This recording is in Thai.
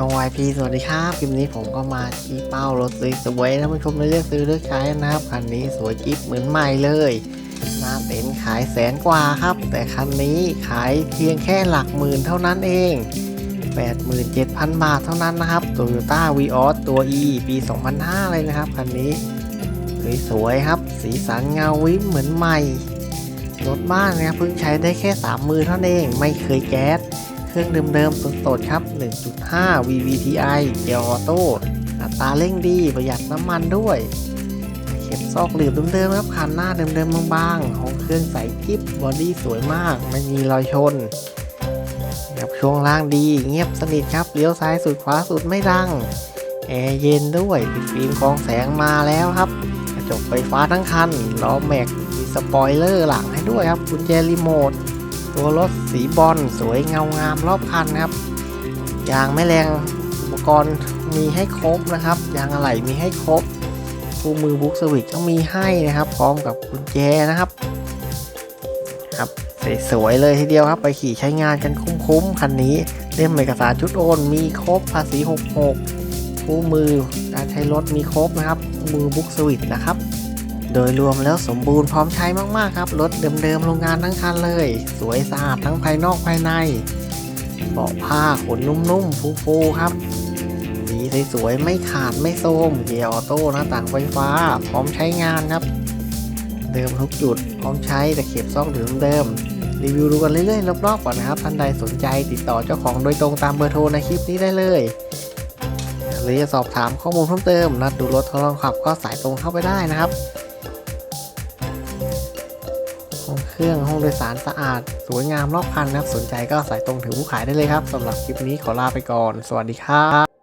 ช่อง YP สวัสดีครับคลิปนี้ผมก็มาชี้เป้ารถสวยๆท่านผู้ชมเลือกซื้อเลือกใช้นะครับคันนี้สวยจิ๊บเหมือนใหม่เลยหน้าเต็นขายแสนกว่าครับ แต่คันนี้ขายเพียงแค่หลักหมื่นเท่านั้นเอง 87,000 บาทเท่านั้นนะครับ Toyota Vios ตัว E ปี 2005 เลยนะครับคันนี้สวยๆครับ สีสันเงาวิบเหมือนใหม่รถบ้านนะครับเพิ่งใช้ได้แค่ 3 มือเท่านั้นเองไม่เคยแก๊ส เครื่องเดิมๆสดๆครับ 1.5 VVTi เกียร์ออโต้อัตราเร่งดีประหยัดน้ำมันด้วยเข็บซอกหลืบเดิมๆครับคันหน้าเดิมๆบางๆของเครื่องใสกิ๊บบอดี้สวยมาก ไม่มีรอยชนครับช่วงล่างดีเงียบสนิทครับเลี้ยวซ้ายสุดขวาสุดไม่ดังแอร์เย็นด้วยติดฟิล์มกองแสงมาแล้วครับกระจกไฟฟ้าทั้งคันล้อแม็กมีสปอยเลอร์หลังให้ด้วยครับกุญแจรีโมท ตัวรถสีบอลสวยเงางามรอบคันครับ ยางไม่แรงอุปกรณ์มีให้ครบนะครับ ยางอะไหล่มีให้ครบคู่มือบุ๊กสวิตก็มีให้นะครับ พร้อมกับกุญแจนะครับครับสวยๆเลยทีเดียวครับไปขี่ใช้งานกันคุ้มๆคันนี้เล่มเอกสารชุดโอนมีครบภาษี 66 คู่มือการใช้รถมีครบนะครับ มือบุ๊กสวิตนะครับ โดยรวมแล้วสมบูรณ์พร้อมใช้มากๆครับ รถเดิมๆโรงงานทั้งคันเลย สวยสะอาดทั้งภายนอกภายใน เบาะผ้าขนนุ่มๆฟูๆครับสีสวยๆไม่ขาดไม่โทมเกียร์ออโต้หน้าต่างไฟฟ้า พร้อมใช้งานครับ เดิมทุกจุดพร้อมใช้แต่เข็บซองเดิมรีวิวดูกันเรื่อยๆรอบๆก่อนนะครับ ท่านใดสนใจติดต่อเจ้าของโดยตรงตามเบอร์โทรในคลิปนี้ได้เลย หรือจะสอบถามข้อมูลเพิ่มเติม นัดดูรถทดลองขับก็สายตรงเข้าไปได้นะครับ เครื่องห้องโดยสารสะอาด สวยงามรอบคันนะครับ สนใจก็สายตรงถึงผู้ขายได้เลยครับสำหรับคลิปนี้ขอลาไปก่อน สวัสดีครับ